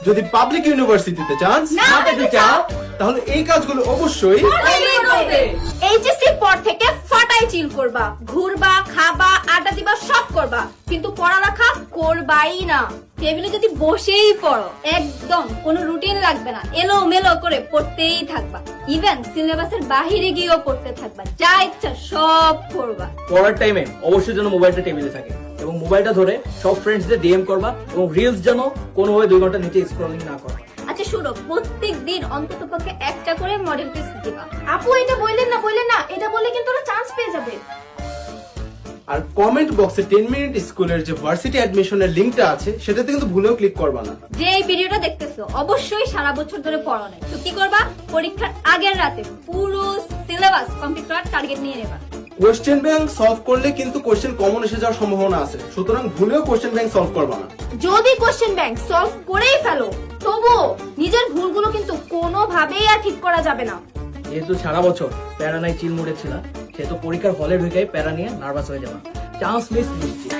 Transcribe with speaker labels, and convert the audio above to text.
Speaker 1: যদি পাবলিক ইউনিভার্সিটিতে চান্স
Speaker 2: না পেতে চাও
Speaker 1: তাহলে এই কাজগুলো অবশ্যই
Speaker 2: এইচএসসি পর থেকে ফাটাই চিল করবা। ঘুরবা খাবা আড্ডা দিবা সব করবা। কিন্তু পড়ালেখা করবাই না। টেবিলে যদি বসেই পড়ো একদম কোনো রুটিন লাগবে না। এলো মেলো করে পড়তেই থাকবা। ইভেন সিলেবাসের বাহিরে গিয়েও পড়তে থাকবা। যা ইচ্ছা সব করবা।
Speaker 3: পড়ার টাইমে অবশ্যই যেন মোবাইলটা টেবিলে থাকে। মোবাইলটা ধরে সব ফ্রেন্ডসদের ডিএম করবা এবং রিলস যেন কোনোভাবে দুই ঘণ্টা নিচে স্ক্রলিং না করবা
Speaker 2: আচ্ছা শুনো প্রত্যেক দিন অন্তত পক্ষে একটা করে মডেল টেস্ট দিবা।
Speaker 4: আপু এটা বললেন না বললেন না এটা বললে কিন্তু ওরা চান্স পেয়ে যাবে।
Speaker 1: আর কমেন্ট বক্সে টেন মিনিট স্কুলের যে ভার্সিটি অ্যাডমিশনের লিঙ্কটা আছে সেটাতে কিন্তু ভুলেও ক্লিক করবা না।
Speaker 2: যে এই ভিডিওটা দেখতেছো অবশ্যই সারা বছর ধরে পড়ো নাই। তো কি করবা? পরীক্ষার আগের রাতে পুরো সিলেবাস কমপ্লিট করার টার্গেট নিয়ে নেবা।
Speaker 1: কোয়েশ্চেন ব্যাংক সলভ করলে কিন্তু কোয়েশ্চেন কমন এসে যাওয়ার সম্ভাবনা আছে। সুতরাং ভুলেও কোয়েশ্চেন ব্যাংক সলভ করবা না।
Speaker 4: যদি কোয়েশ্চেন ব্যাংক সলভ করেই ফেলো তবু নিজের ভুলগুলো কিন্তু কোনোভাবেই আর ঠিক করা যাবে না।
Speaker 3: যেহেতু সারা বছর প্যারা নাই চিল মুড়ে ছিল তো পরীক্ষার হলে ঢুকে প্যারা নিয়ে নার্ভাস হয়ে যাবা চান্স মিস নিশ্চিত